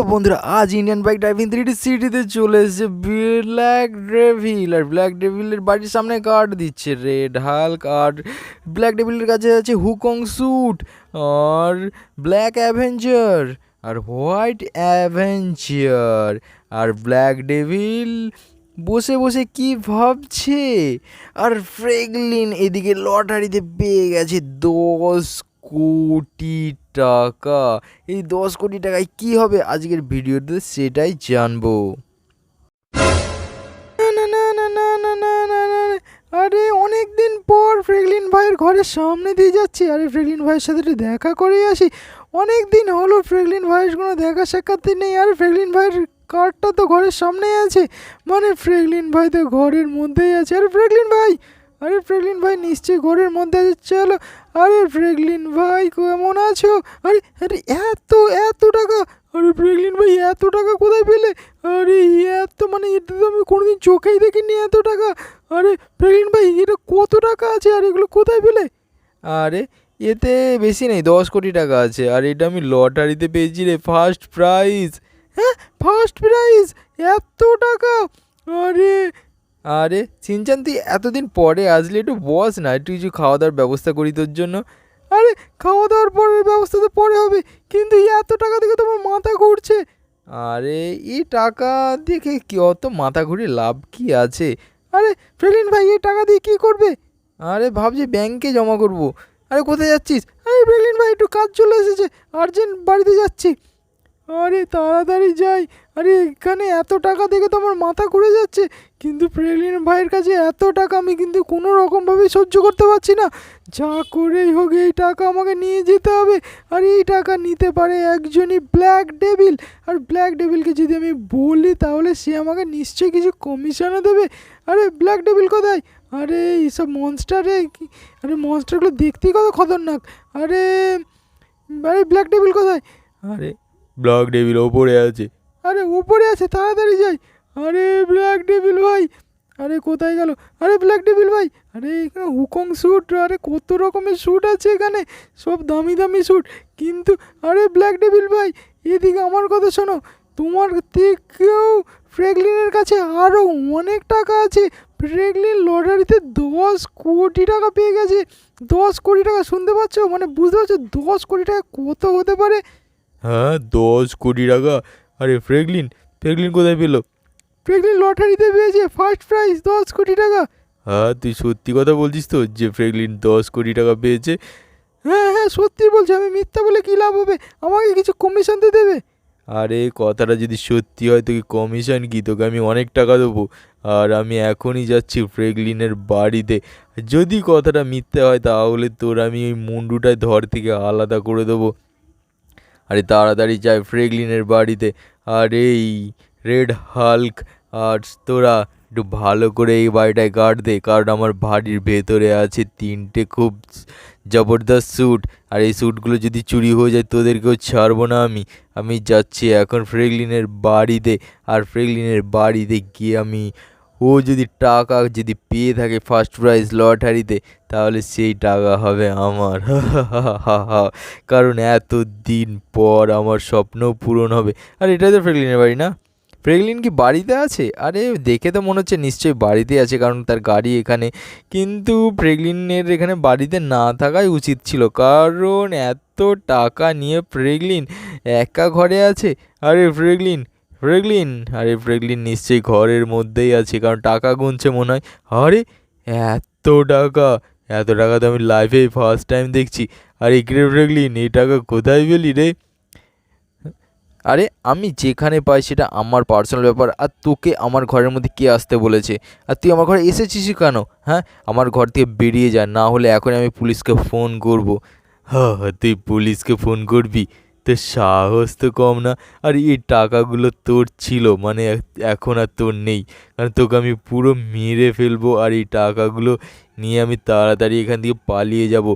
Hello বন্ধুরা, আজ Indian bike driving three D সিটিতে চলে এসেছে ব্ল্যাক ডেভিল আর ব্ল্যাক ডেভিলের বাড়ির সামনে কার্ড দিচ্ছে রেড হাল্ক আর ব্ল্যাক ডেভিলের কাছে আছে হুকং স্যুট আর ব্ল্যাক অ্যাভেঞ্জার আর হোয়াইট অ্যাভেঞ্জার আর ব্ল্যাক ডেভিল বসে বসে কি ভাবছে? আর ফ্রেগলিন এদিকে লটারিতে পেয়ে গেছে দশ কোটি টাকা। এই দশ কোটি টাকায় কি হবে আজকের ভিডিওতে সেটাই জানব। আরে অনেক দিন পর ফ্রেগলিন ভাইয়ের ঘরের সামনে দিয়ে যাচ্ছি। আরে, ফ্রেগলিন ভাইয়ের সাথে একটু দেখা করেই আসি। অনেক দিন হলো ফ্রেগলিন ভাইয়ের কোনো দেখা সাক্ষাৎ নেই। আরে, ফ্রেগলিন ভাইয়ের কারটা তো ঘরের সামনেই আছে। মানে ফ্রেগলিন ভাই তো ঘরের মধ্যেই আছে। আরে, ফ্রেগলিন ভাই! আরে, ফ্রেগলিন ভাই নিশ্চয়ই ঘরের মধ্যে আছে। চলো আরে ফ্রেগলিন ভাই কেমন আছো? আরে আরে এত এত টাকা? আরে ফ্রেগলিন ভাই এত টাকা কোথায় পেলে? আরে এত মানে এটা তো আমি কোনোদিন চোখেই দেখিনি এত টাকা। আরে ফ্রেগলিন ভাই এটা কত টাকা আছে? আর এগুলো কোথায় পেলে? আরে এতে বেশি নেই দশ কোটি টাকা আছে। আর এটা আমি লটারিতে পেয়েছি রে ফার্স্ট প্রাইজ হ্যাঁ ফার্স্ট প্রাইজ এত টাকা? আরে আরে সিনচান তুই এতদিন পরে আসলে একটু বস না, একটু কিছু খাওয়া দাওয়ার ব্যবস্থা করি তোর জন্য। আরে খাওয়া দাওয়ার পরের ব্যবস্থা তো পরে হবে, কিন্তু এত টাকা দেখে তোমার মাথা ঘুরছে। আরে, এই টাকা দেখে কি অত মাথা ঘুরে লাভ কি আছে? আরে ফ্রেলিন ভাই, এই টাকা দিয়ে কি করবে? আরে, ভাবছি ব্যাংকে জমা করব। আরে, কোথায় যাচ্ছিস? আরে ফ্রেলিন ভাই, একটু কাজ চলে এসেছে, আর্জেন্ট বাড়িতে যাচ্ছি। আরে তাড়াতাড়ি যাই। আরে এখানে এত টাকা দেখে তো আমার মাথা ঘুরে যাচ্ছে। কিন্তু প্রেগলিন ভাইয়ের কাছে এত টাকা আমি কিন্তু কোনো রকমভাবে সহ্য করতে পারছি না। যা করেই হোক, এই টাকা আমাকে নিয়ে যেতে হবে। আর এই টাকা নিতে পারে একজনই ব্ল্যাক ডেভিল। আর ব্ল্যাক ডেভিলকে যদি আমি বলি, তাহলে সে আমাকে নিশ্চয়ই কিছু কমিশনও দেবে। আরে ব্ল্যাক ডেভিল কোথায়? আরে এইসব মনস্টারে আরে মনস্টারগুলো দেখতেই কত খতরনাক। আরে আরে ব্ল্যাক ডেভিল কোথায়? আরে ব্ল্যাক ডেভিল ওপরে আছে। আরে উপরে আছে, তাড়াতাড়ি যাই। আরে, ব্ল্যাক ডেভিল ভাই। আরে, কোথায় গেল? আরে, ব্ল্যাক ডেভিল ভাই। আরে, এখানে হুকং স্যুট। আরে, কত রকমের স্যুট আছে এখানে। সব দামি দামি স্যুট। কিন্তু, আরে, ব্ল্যাক ডেভিল ভাই, এদিকে আমার কথা শোনো। তোমার থেকেও ফ্রেগলিনের কাছে আরও অনেক টাকা আছে। ফ্রেগলিন লটারিতে দশ কোটি টাকা পেয়ে গেছে। দশ কোটি টাকা, শুনতে পাচ্ছ? মানে বুঝতে পারছ, দশ কোটি টাকা কত হতে পারে? হ্যাঁ দশ কোটি টাকা। আরে ফ্রেগলিন ফ্রেগলিন কোথায় পেল? ফ্রেগলিন লটারিতে পেয়েছে ফার্স্ট প্রাইজ দশ কোটি টাকা। হ্যাঁ তুই সত্যি কথা বলছিস তো যে ফ্রেগলিন দশ কোটি টাকা পেয়েছে? হ্যাঁ হ্যাঁ সত্যি বলছি আমি মিথ্যা বলে কী লাভ হবে? আমাকে কিছু কমিশন তো দেবে? আরে কথাটা যদি সত্যি হয় তোকে কমিশন কি? তোকে আমি অনেক টাকা দেবো। আর আমি এখনই যাচ্ছি ফ্রেগলিনের বাড়িতে। যদি কথাটা মিথ্যে হয় তাহলে তোর আমি ওই মুন্ডুটায় ধর থেকে আলাদা করে দেবো। আরে তাড়াতাড়ি যায় ফ্রেগলিনের বাড়িতে। আর এই রেড হাল্ক, আর তোরা একটু ভালো করে এই বাড়িটায় গার্ড দে, কারণ আমার বাড়ির ভেতরে আছে তিনটে খুব জবরদস্ত স্যুট আর এই স্যুটগুলো যদি চুরি হয়ে যায়, তোদেরকেও ছাড়বো না আমি। আমি যাচ্ছি এখন ফ্রেগলিনের বাড়িতে, আর ফ্রেগলিনের বাড়িতে গিয়ে আমি ও যদি টাকা যদি পেয়ে থাকে ফার্স্ট প্রাইজ লটারিতে, তাহলে সেই টাকা হবে আমার। কারণ এত দিন পর আমার স্বপ্ন পূরণ হবে। আর এটাই তো ফ্রেগলিনের বাড়ি না? ফ্রেগলিন কি বাড়িতে আছে? আরে দেখে তো মনে হচ্ছে নিশ্চয়ই বাড়িতে আছে, কারণ তার গাড়ি এখানে। কিন্তু ফ্রেগলিনের এখানে বাড়িতে না থাকাই উচিত ছিল, কারণ এত টাকা নিয়ে ফ্রেগলিন একা ঘরে আছে। আরে ফ্রেগলিন ফ্রেগলিন আরে ফ্রেগলিন নিশ্চয়ই ঘরের মধ্যেই আছে, কারণ টাকা গুনছে মনে হয়। আরে, এত টাকা? এত টাকা তো আমি লাইফে ফার্স্ট টাইম দেখছি। আরে কিরে ফ্রেগলিন এই টাকা কোথায় পেলি রে? আরে, আমি যেখানে পাই সেটা আমার পার্সোনাল ব্যাপার, আর তোকে আমার ঘরের মধ্যে কে আসতে বলেছে? আর তুই আমার ঘরে এসেছিস কেন? হ্যাঁ আমার ঘর থেকে বেরিয়ে যা, না হলে এখন আমি পুলিশকে ফোন করব। হ্যাঁ তুই পুলিশকে ফোন করবি। তোর সাহস তো কম না। আর এই টাকাগুলো তোর ছিল মানে এখন আর তোর নেই। কারণ তোকে আমি পুরো মেরে ফেলব আর এই টাকাগুলো নিয়ে আমি তাড়াতাড়ি এখান থেকে পালিয়ে যাব।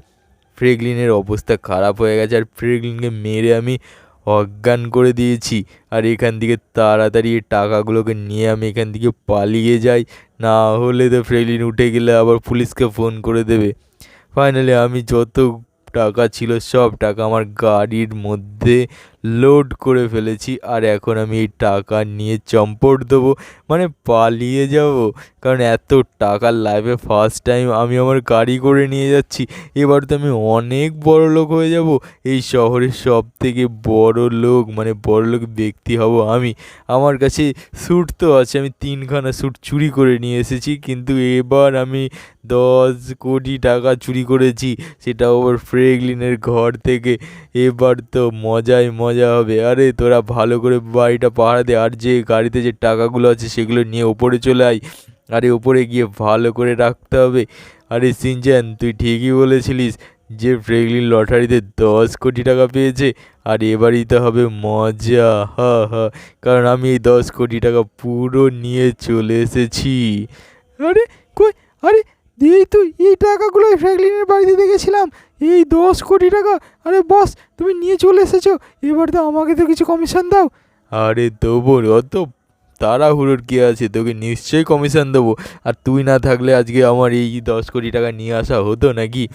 ফ্রেগলিনের অবস্থা খারাপ হয়ে গেছে আর ফ্রেগলিনকে মেরে আমি অজ্ঞান করে দিয়েছি। আর এখান থেকে তাড়াতাড়ি এই টাকাগুলোকে নিয়ে আমি এখান থেকে পালিয়ে যাই। না হলে তো ফ্রেগলিন উঠে গেলে আবার পুলিশকে ফোন করে দেবে। ফাইনালি আমি যত টাকা ছিল সব টাকা আমার গাড়ির মধ্যে লোড করে ফেলেছি, আর এখন আমি এই টাকা নিয়ে চম্পট দেবো মানে পালিয়ে যাব। কারণ এত টাকার লাইফে ফার্স্ট টাইম আমি আমার গাড়ি করে নিয়ে যাচ্ছি, এবার তো আমি অনেক বড় লোক হয়ে যাব। এই শহরের সব থেকে বড় লোক মানে বড় লোক ব্যক্তি হব আমি। আমার কাছে স্যুট তো আছে, আমি তিনখানা স্যুট চুরি করে নিয়ে এসেছি, কিন্তু এবার আমি দশ কোটি টাকা চুরি করেছি সেটা আবার ফ্রেগলিনের ঘর থেকে। এবার তো মজাই মজা হবে। আরে, তোরা ভালো করে বাড়িটা পাহারা দে। আর যে গাড়িতে যে টাকাগুলো আছে, সেগুলো নিয়ে ওপরে চলে আয়। আরে, ওপরে গিয়ে ভালো করে রাখতে হবে। আরে সিনচান তুই ঠিকই বলেছিলিস যে ফ্রেগলিন লটারিতে দশ কোটি টাকা পেয়েছে। আর এবারই তো হবে মজা। হা হা। কারণ আমি এই দশ কোটি টাকা পুরো নিয়ে চলে এসেছি। আরে, কই? আরে, এই তুই এই টাকাগুলো ফ্র্যাঙ্কলিনের বাড়িতে দেখেছিলাম। এই দশ কোটি টাকা? আরে বস তুমি নিয়ে চলে এসেছ। এবার তো আমাকে তো কিছু কমিশন দাও। আরে দেবো অত তাড়াহুড়োর কী আছে? তোকে নিশ্চয়ই কমিশন দেবো। আর তুই না থাকলে আজকে আমার এই দশ কোটি টাকা নিয়ে আসা হতো নাকি?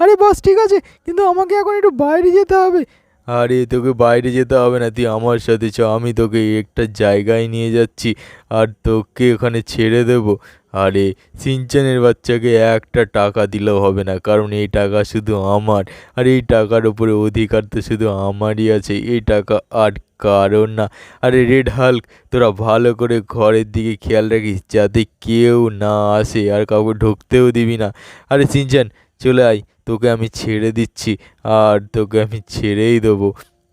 আরে বস ঠিক আছে। কিন্তু আমাকে এখন একটু বাইরে যেতে হবে। আরে তোকে বাইরে যেতে হবে না। তুই আমার সাথে চ। আমি তোকে একটা জায়গায় নিয়ে যাচ্ছি। আর তোকে ওখানে ছেড়ে দেবো। আরে, সিনচানের বাচ্চাকে একটা টাকা দিলেও হবে না, কারণ এই টাকা শুধু আমার, আর এই টাকার উপরে অধিকার তো শুধু আমারই আছে, এই টাকা আর কারণ না। আরে, রেড হাল্ক, তোরা ভালো করে ঘরের দিকে খেয়াল রাখিস, যাতে কেউ না আসে, আর কাউকে ঢুকতেও দিবি না। আরে, সিনচান, চলে আয়, তোকে আমি ছেড়ে দিচ্ছি, আর তোকে আমি ছেড়েই দেবো।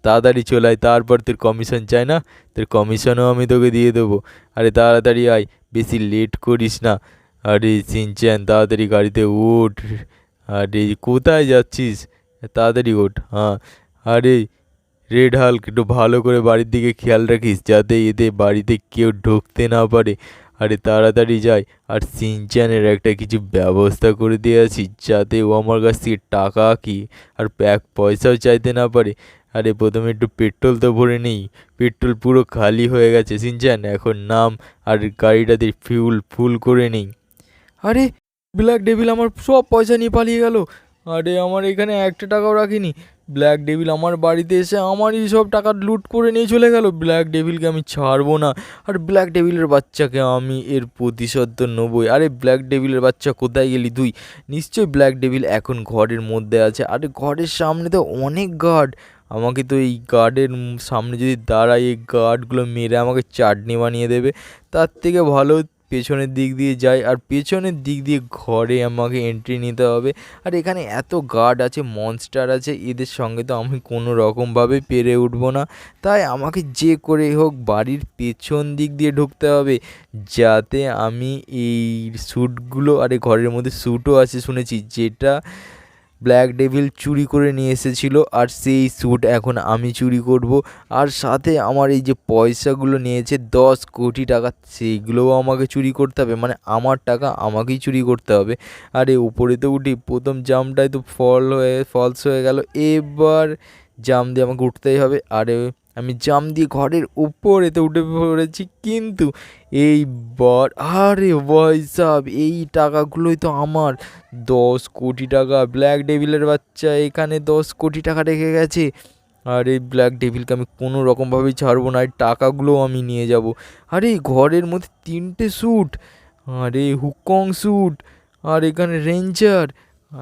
তাড়াতাড়ি চলে আয়, তারপর তোর কমিশন চাই না, তোর কমিশনও আমি তোকে দিয়ে দেবো। আরে তাড়াতাড়ি আয়, বেশি লেট করিস না। আরে সিনচ্যান, তাড়াতাড়ি গাড়িতে ওঠ আরে কোথায় যাচ্ছিস? তাড়াতাড়ি ওঠ হ্যাঁ। আরে রেড হাল্ক, একটু ভালো করে বাড়ির দিকে খেয়াল রাখিস, যাতে এদের বাড়িতে কেউ ঢুকতে না পারে। আরে তাড়াতাড়ি যাই। আর সিনচ্যানের একটা কিছু ব্যবস্থা করে দিয়ে আছি যাতে ও আমার কাছ থেকে টাকা কি, আর প্যাক পয়সাও চাইতে না পারে। আরে প্রথমে একটু পেট্রোল তো ভরে নেই। পেট্রোল পুরো খালি হয়ে গেছে সিনচান এখন নাম আর গাড়িটাতে ফিউল ফুল করে নেই। আরে ব্ল্যাক ডেভিল আমার সব পয়সা নিয়ে পালিয়ে গেল। আরে, আমার এখানে একটা টাকাও রাখিনি। ব্ল্যাক ডেভিল আমার বাড়িতে এসে আমারই সব টাকা লুট করে নিয়ে চলে গেল। ব্ল্যাক ডেভিলকে আমি ছাড়বো না। আর ব্ল্যাক ডেভিলের বাচ্চাকে আমি এর প্রতিশোধ তো নেবই। আরে ব্ল্যাক ডেভিলের বাচ্চা কোথায় গেলি তুই? নিশ্চয়ই ব্ল্যাক ডেভিল এখন ঘরের মধ্যে আছে। আরে ঘরের সামনে তো অনেক গার্ড আমাকে তো এই গার্ডের সামনে যদি দাঁড়াই এই গার্ডগুলো মেরে আমাকে চাটনি বানিয়ে দেবে। তার থেকে ভালো পেছনের দিক দিয়ে যাই আর পেছনের দিক দিয়ে ঘরে আমাকে এন্ট্রি নিতে হবে। আর এখানে এত গার্ড আছে মনস্টার আছে, এদের সঙ্গে তো আমি কোনো রকমভাবে পেরে উঠবো না। তাই আমাকে যে করে হোক বাড়ির পেছন দিক দিয়ে ঢুকতে হবে, যাতে আমি এই স্যুটগুলো আরে ঘরের মধ্যে স্যুটও আছে শুনেছি, যেটা ব্ল্যাক ডেভিল চুরি করে নিয়ে এসেছিল আর সেই স্যুট এখন আমি চুরি করব। আর সাথে আমার এই যে পয়সাগুলো নিয়েছে, দশ কোটি টাকা, সেইগুলোও আমাকে চুরি করতে হবে। মানে আমার টাকা আমাকেই চুরি করতে হবে। আর এই উপরে তো উঠি, প্রথম জামটায় তো ফল হয়ে ফলস হয়ে গেল। এবার জাম দিয়ে আমাকে উঠতেই হবে। আরে আমি জাম দিয়ে ঘরের উপরেতে উঠে পড়েছি, কিন্তু এইবার আরে ভাই সাব, এই টাকাগুলোই তো আমার। দশ কোটি টাকা ব্ল্যাক ডেভিলের বাচ্চা, এখানে দশ কোটি টাকা রেখে গেছে। আর এই ব্ল্যাক ডেভিলকে আমি কোনো রকমভাবেই ছাড়বো না, এই টাকাগুলোও আমি নিয়ে যাব। আরে এই ঘরের মধ্যে তিনটে স্যুট আরে হুকং স্যুট আর এখানে রেঞ্জার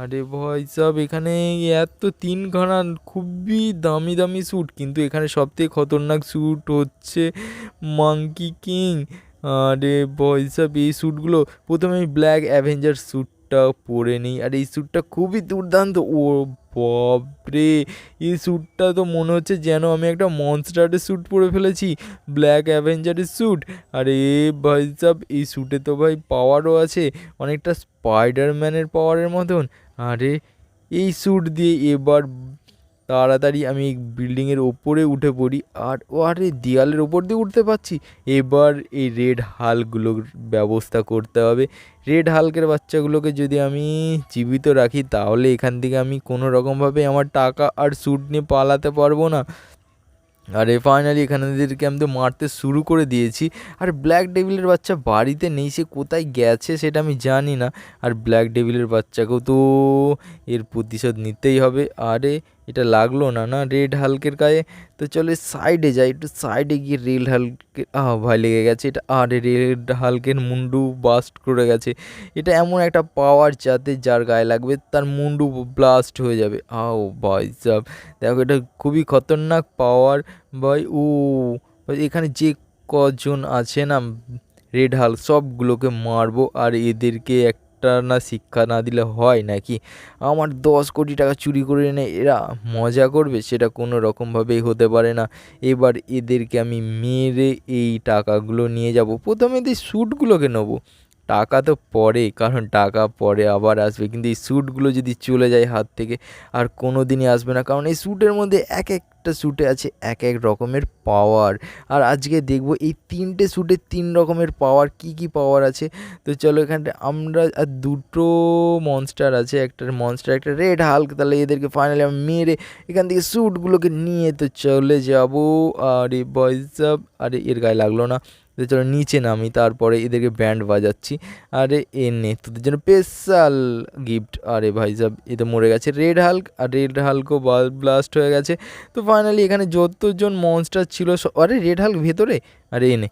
আরে ভয় সব, এখানে এত তিনখানা খুবই দামি দামি স্যুট কিন্তু এখানে সবথেকে খতরনাক স্যুট হচ্ছে মাঙ্কি কিং আরে ভয় সব, এই স্যুটগুলো প্রথমে আমি ব্ল্যাক অ্যাভেঞ্জার স্যুটটা পরে নিই, আর এই স্যুটটা খুবই দুর্দান্ত। ও বাপরে, এই স্যুটটা তো মনে হচ্ছে যেন আমি একটা মনস্টারের স্যুট পরে ফেলেছি ব্ল্যাক অ্যাভেঞ্জারের স্যুট আর এ ভাই সাব, এই স্যুটে তো ভাই পাওয়ারও আছে, অনেকটা স্পাইডারম্যানের পাওয়ারের মতন। আরে, এই স্যুট দিয়ে এবার তাড়াতাড়ি আমি বিল্ডিংয়ের ওপরে উঠে পড়ি আর ও আরে দেয়ালের ওপর দিয়ে উঠতে পারছি। এবার এই রেড হালগুলোর ব্যবস্থা করতে হবে। রেড হালকের বাচ্চাগুলোকে যদি আমি জীবিত রাখি, তাহলে এখান থেকে আমি কোনো রকমভাবে আমার টাকা আর স্যুট নিয়ে পালাতে পারব না। আরে ফাইনালি এখানে এদেরকে আমি তো মারতে শুরু করে দিয়েছি। আর ব্ল্যাক ডেভিলের বাচ্চা বাড়িতে নেই, সে কোথায় গেছে সেটা আমি জানি না। আর ব্ল্যাক ডেভিলের বাচ্চাকেও তো এর প্রতিশোধ নিতেই হবে। আরে এটা লাগল না না? রেড হালকের গায়ে? তো চলে সাইডে যাই, একটু সাইডে গিয়ে রেড হালকে, আহ ভাই লেগে গেছে। এটা আরে রেড হালকের মুন্ডু বাস্ট করে গেছে। এটা এমন একটা পাওয়ার যাতে যার গায়ে লাগবে, তার মুন্ডু ব্লাস্ট হয়ে যাবে। আও ভাই সাব, দেখো এটা খুবই খতরনাক পাওয়ার ভাই, ও এখানে যে কজন আছে না, রেড হাল সবগুলোকে মারবো। আর এদেরকে একটা না শিক্ষা না দিলে হয় নাকি? আমার দশ কোটি টাকা চুরি করে এনে এরা মজা করবে? সেটা কোনো রকমভাবেই হতে পারে না। এবার এদেরকে আমি মেরে এই টাকাগুলো নিয়ে যাব। প্রথমে এই স্যুটগুলোকে নেব। টাকা তো পরে কারণ টাকা পরে আবার আসবে। কিন্তু এই স্যুটগুলো যদি চলে যায় হাত থেকে, আর কোনো দিনই আসবে না। কারণ এই স্যুটের মধ্যে এক একটা স্যুটে আছে এক এক রকমের পাওয়ার আর আজকে দেখব এই তিনটে স্যুটের তিন রকমের পাওয়ার কি কি পাওয়ার আছে? তো চলো এখানটা, আমরা আর দুটো মনস্টার আছে একটা মনস্টার একটা রেড হাল্ক তাহলে এদেরকে ফাইনালি আমি মেরে এখান থেকে স্যুটগুলোকে নিয়ে তো চলে যাব। আরে বয়স আরে এর গায়ে লাগল না। তো চলো নিচে নামি, তারপরে এদেরকে ব্যান্ড বাজাচ্ছি। আরে এ নে, তোদের জন্য স্পেশাল গিফট আরে ভাই সাব, এ তো মরে গেছে। রেড হাল্ক আর রেড হাল্কও ব্লাস্ট হয়ে গেছে। তো ফাইনালি এখানে যতজন মনস্টার ছিল আরে রেড হাল্ক ভেতরে? আরে এনে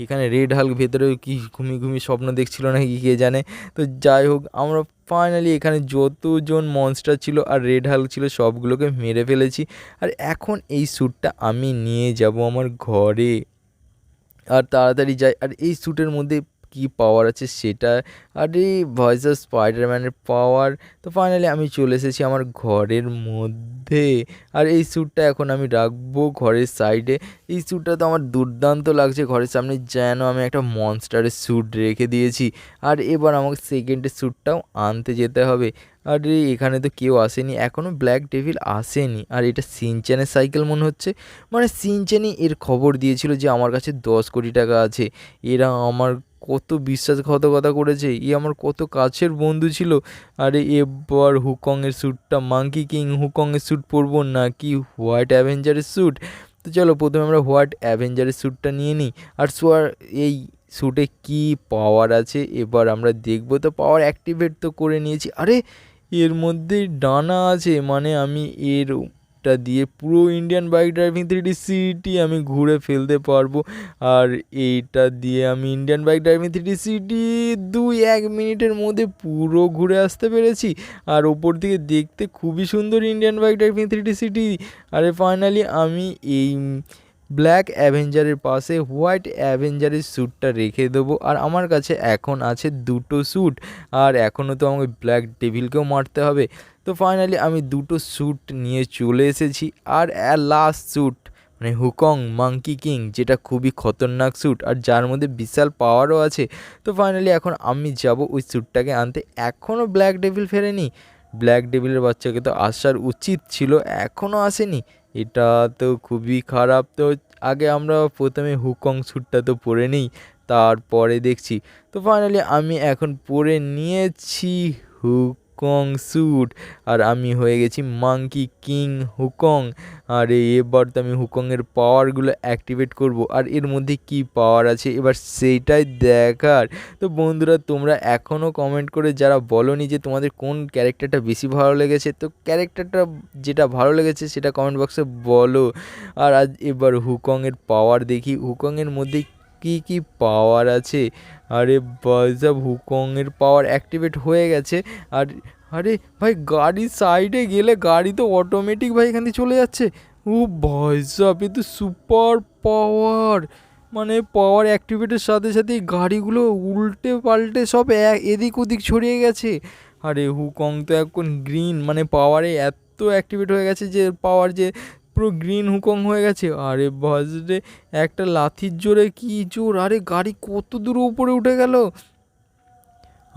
এখানে রেড হাল্ক ভেতরে কি ঘুমি ঘুমি স্বপ্ন দেখছিল নাকি কে জানে? তো যাই হোক, আমরা ফাইনালি এখানে যতজন মনস্টার ছিল আর রেড হাল্ক ছিল, সবগুলোকে মেরে ফেলেছি। আর এখন এই স্যুটটা আমি নিয়ে যাব আমার ঘরে। আর তাড়াতাড়ি যাই। আর এই স্যুটের মধ্যে কী পাওয়ার আছে সেটা, আর এই ভয়েস অফ স্পাইডারম্যানের পাওয়ার তো ফাইনালি আমি চলে এসেছি আমার ঘরের মধ্যে। আর এই স্যুটটা এখন আমি রাখব ঘরের সাইডে এই স্যুটটা তো আমার দুর্দান্ত লাগছে ঘরের সামনে, যেন আমি একটা মনস্টারের স্যুট রেখে দিয়েছি। আর এবার আমাকে সেকেন্ডের স্যুটটাও আনতে যেতে হবে। আর এখানে তো কেউ আসেনি এখনও ব্ল্যাক ডেভিল আসেনি। আর এটা সিনচ্যানের সাইকেল মনে হচ্ছে। মানে সিনচ্যানই এর খবর দিয়েছিল যে আমার কাছে দশ কোটি টাকা আছে। এরা আমার কত বিশ্বাসঘাতকতা করেছে, এ আমার কত কাছের বন্ধু ছিল। আরে এবার হুকংয়ের স্যুটটা মাঙ্কি কিং হুকংয়ের স্যুট পরবো নাকি হোয়াইট অ্যাভেঞ্জারের স্যুট তো চলো প্রথমে আমরা হোয়াইট অ্যাভেঞ্জারের স্যুটটা নিয়ে নিই। আর সোয়ার, এই স্যুটে কি পাওয়ার আছে? এবার আমরা দেখব। তো পাওয়ার অ্যাক্টিভেট তো করে নিয়েছি। আরে এর মধ্যে ডানা আছে মানে আমি এরটা দিয়ে পুরো Indian bike driving three D city আমি ঘুরে ফেলতে পারব। আর এইটা দিয়ে আমি Indian bike driving three D city দুই এক মিনিটের মধ্যে পুরো ঘুরে আসতে পেরেছি। আর ওপর দিকে দেখতে খুবই সুন্দর Indian bike driving three D city আরে ফাইনালি আমি এই ব্ল্যাক অ্যাভেঞ্জারের পাশে হোয়াইট অ্যাভেঞ্জারের স্যুটটা রেখে দেবো। আর আমার কাছে এখন আছে দুটো স্যুট আর এখনও তো আমাকে ব্ল্যাক ডেভিলকেও মারতে হবে। তো ফাইনালি আমি দুটো স্যুট নিয়ে চলে এসেছি। আর লাস্ট স্যুট মানে হুকং মাঙ্কি কিং যেটা খুবই খতরনাক স্যুট আর যার মধ্যে বিশাল পাওয়ারও আছে। তো ফাইনালি এখন আমি যাব ওই স্যুটটাকে আনতে। এখনও ব্ল্যাক ডেভিল ফেরেনি। ব্ল্যাক ডেভিলের বাচ্চাকে তো আসার উচিত ছিল এখনও আসেনি। এটা তো খুবই খারাপ। তো আগে আমরা প্রথমে হুকং স্যুটটা তো পরে নিই, তারপরে দেখছি। তো ফাইনালি আমি এখন পরে নিয়েছি হুকং স্যুট আর আমি হয়ে গেছি মাঙ্কি কিং হুকং আর এবার তো আমি হুকংয়ের পাওয়ারগুলো অ্যাক্টিভেট করব। আর এর মধ্যে কি পাওয়ার আছে? এবার সেইটাই দেখার। তো বন্ধুরা, তোমরা এখনও কমেন্ট করে যারা বলনি যে তোমাদের কোন ক্যারেক্টারটা বেশি ভালো লেগেছে, তো ক্যারেক্টারটা যেটা ভালো লেগেছে সেটা কমেন্ট বক্সে বলো। আর আজ এবার হুকংয়ের পাওয়ার দেখি। হুকংয়ের মধ্যে কি কি পাওয়ার আছে? আরে বাজাব হুকংয়ের পাওয়ার অ্যাক্টিভেট হয়ে গেছে। আর, আরে ভাই, গাড়ি সাইডে গেলে গাড়ি তো অটোমেটিক ভাই এখান থেকে চলে যাচ্ছে। ও ভয়সাব এ তো সুপার পাওয়ার মানে পাওয়ার অ্যাক্টিভেটের সাথে সাথে গাড়িগুলো উল্টে পাল্টে সব এদিক ওদিক ছড়িয়ে গেছে। আরে হুকং তো এখন গ্রিন মানে পাওয়ারে এত অ্যাক্টিভেট হয়ে গেছে যে পাওয়ার যে পুরো গ্রিন হুকং হয়ে গেছে। আরে বাজরে একটা লাথির জোরে কি জোর? আরে গাড়ি কত দূর উপরে উঠে গেল?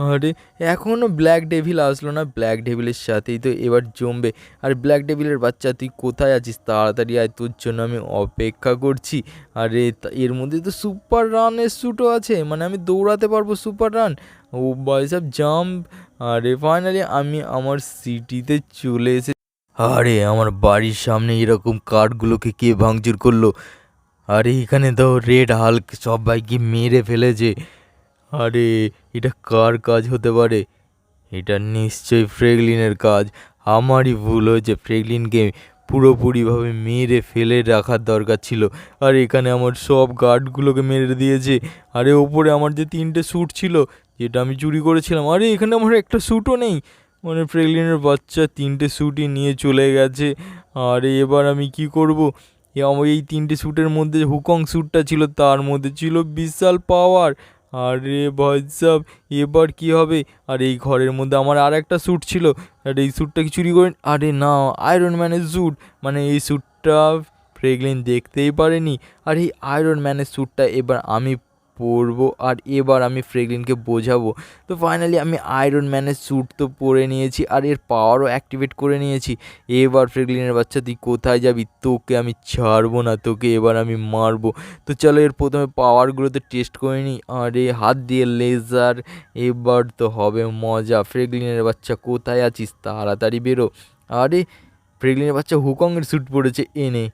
আরে এখনও ব্ল্যাক ডেভিল আসলো না। ব্ল্যাক ডেভিলের সাথেই তো এবার জমবে। আর ব্ল্যাক ডেভিলের বাচ্চা, তুই কোথায় আছিস? তাড়াতাড়ি আয়, তোর জন্য আমি অপেক্ষা করছি। আরে এর মধ্যে তো সুপার রানের শ্যুটও আছে। মানে আমি দৌড়াতে পারব সুপার রান ও বয়সব জাম্প আরে ফাইনালি আমি আমার সিটিতে চলে এসে আরে, আমার বাড়ির সামনে এরকম কাঠগুলোকে কে ভাঙচুর করল? আরে, এখানে তো রেড হাল্ক সবাইকে মেরে ফেলেছে। আরে, এটা কার কাজ হতে পারে? এটা নিশ্চয়ই ফ্রেগলিনের কাজ। আমারই ভুল হয়েছে, ফ্রেগলিনকে পুরোপুরিভাবে মেরে ফেলে রাখার দরকার ছিল। আর এখানে আমার সব গার্ডগুলোকে মেরে দিয়েছে। আরে, ওপরে আমার যে তিনটে স্যুট ছিল, যেটা আমি চুরি করেছিলাম, আরে, এখানে আমার একটা স্যুটও নেই। মানে প্রেগলিনের বাচ্চা তিনটে স্যুটই নিয়ে চলে গেছে। আর এবার আমি কি করব? আমার এই তিনটে স্যুটের মধ্যে হুকং স্যুটটা ছিল, তার মধ্যে ছিল বিশাল পাওয়ার আরে ভয়সাব এবার কি হবে? আর এই ঘরের মধ্যে আমার আর একটা স্যুট ছিল। আর এই স্যুটটা কি চুরি করে আরে না আয়রন ম্যানের স্যুট মানে এই স্যুটটা ফ্রেগলিন দেখতেই পারেনি। আর এই আয়রন ম্যানের স্যুটটা এবার আমি পরবো আর এবার আমি ফ্রেগলিনকে বোঝাবো। তো ফাইনালি আমি আয়রন ম্যানের স্যুট তো পরে নিয়েছি আর এর পাওয়ারও অ্যাক্টিভেট করে নিয়েছি। এবার ফ্রেগলিনের বাচ্চা, তুই কোথায় যাবি? তোকে আমি ছাড়বো না, তোকে এবার আমি মারবো। তো চলো এর প্রথমে পাওয়ারগুলোতে টেস্ট করে নিই। আর এই হাত দিয়ে লেজার এবার তো হবে মজা। ফ্রেগলিনের বাচ্চা কোথায় আছিস? তাড়াতাড়ি বেরো। আরে, ফ্রেগলিনের বাচ্চা হুকংয়ের স্যুট পরেছে, এনে।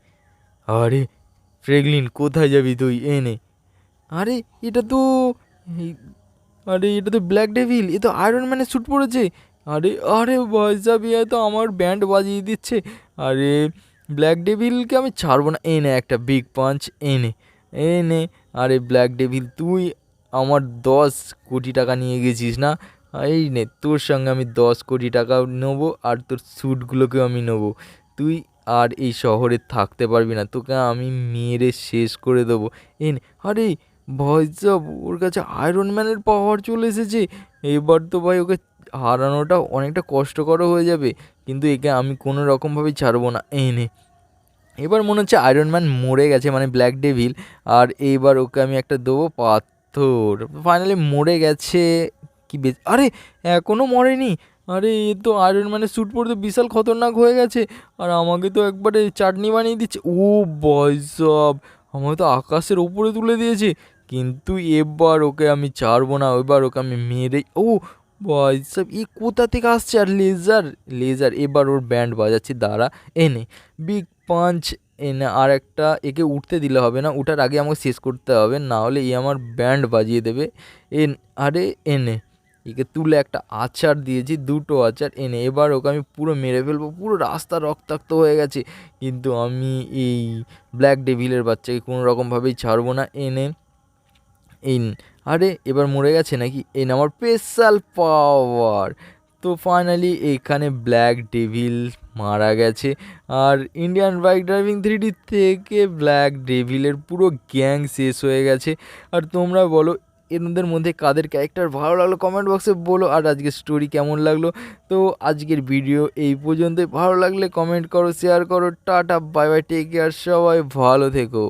আরে, ফ্রেগলিন, কোথায় যাবি তুই? এনে। আরে, এটা তো আরে, এটা তো ব্ল্যাক ডেভিল এ তো আয়রন ম্যানের শ্যুট পড়েছে আরে আরে ভয়সাব ইয়ে তো আমার ব্যান্ড বাজিয়ে দিচ্ছে। আরে ব্ল্যাক ডেভিলকে আমি ছাড়বো না। এনে একটা বিগ পাঞ্চ এনে এনে আরে ব্ল্যাক ডেভিল তুই আমার দশ কোটি টাকা নিয়ে গেছিস না? এই নে, তোর সঙ্গে আমি দশ কোটি টাকা নেব আর তোর স্যুটগুলোকেও আমি নেব। তুই আর এই শহরে থাকতে পারবি না। তোকে আমি মেরে শেষ করে দেবো। এন আরে ভয়সব ওর কাছে আয়রন ম্যানের পাওয়ার চলে এসেছে। এবার তো ভাই ওকে হারানোটা অনেকটা কষ্টকরও হয়ে যাবে, কিন্তু একে আমি কোনো রকমভাবেই ছাড়বো না এনে এবার মনে হচ্ছে আয়রন ম্যান মরে গেছে মানে ব্ল্যাক ডেভিল আর এইবার ওকে আমি একটা দেবো পাথর। ফাইনালি মরে গেছে, কি বেশ আরে এখনও মরেনি? আরে এ তো আয়রন ম্যানের স্যুট পরতে বিশাল খতরনাক হয়ে গেছে, আর আমাকে তো একবারে চাটনি বানিয়ে দিচ্ছে। ও বয়সব আমাকে তো আকাশের ওপরে তুলে দিয়েছে। কিন্তু এবার ওকে আমি ছাড়বো না এবার ওকে আমি মেরে, ও বয়সব এ কোথা থেকে আসছে আর লেজার লেজার এবার ওর ব্যান্ড বাজাচ্ছি, দাঁড়া, এনে বিগ পাঞ্চ এনে, আর একটা একে উঠতে দিলে হবে না, উঠার আগে আমাকে শেষ করতে হবে না হলে ই আমার ব্যান্ড বাজিয়ে দেবে, এন, আরে, এনে, একে তুলে একটা আচার দিয়েছি, দুটো আচার এনে, এবার ওকে আমি পুরো মেরে ফেলব, পুরো রাস্তা রক্তাক্ত হয়ে গেছে, কিন্তু আমি এই ব্ল্যাক ডেভিলের বাচ্চাকে কোনো রকমভাবেই ছাড়বো না, এনে এই আরে, এবার মরে গেছে নাকি? এই না, আমার স্পেশাল পাওয়ার তো ফাইনালি এখানে ব্ল্যাক ডেভিল মারা গেছে। আর Indian bike driving three D থেকে ব্ল্যাক ডেভিলের পুরো গ্যাং শেষ হয়ে গেছে। আর তোমরা বলো, এদের মধ্যে কাদের ক্যারেক্টার ভালো লাগল কমেন্ট বক্সে বলো। আর আজকের স্টোরি কেমন লাগল? তো আজকের ভিডিও এই পর্যন্তই। ভালো লাগলে কমেন্ট করো শেয়ার করো। Tata bye bye take care সবাই ভালো থেকো।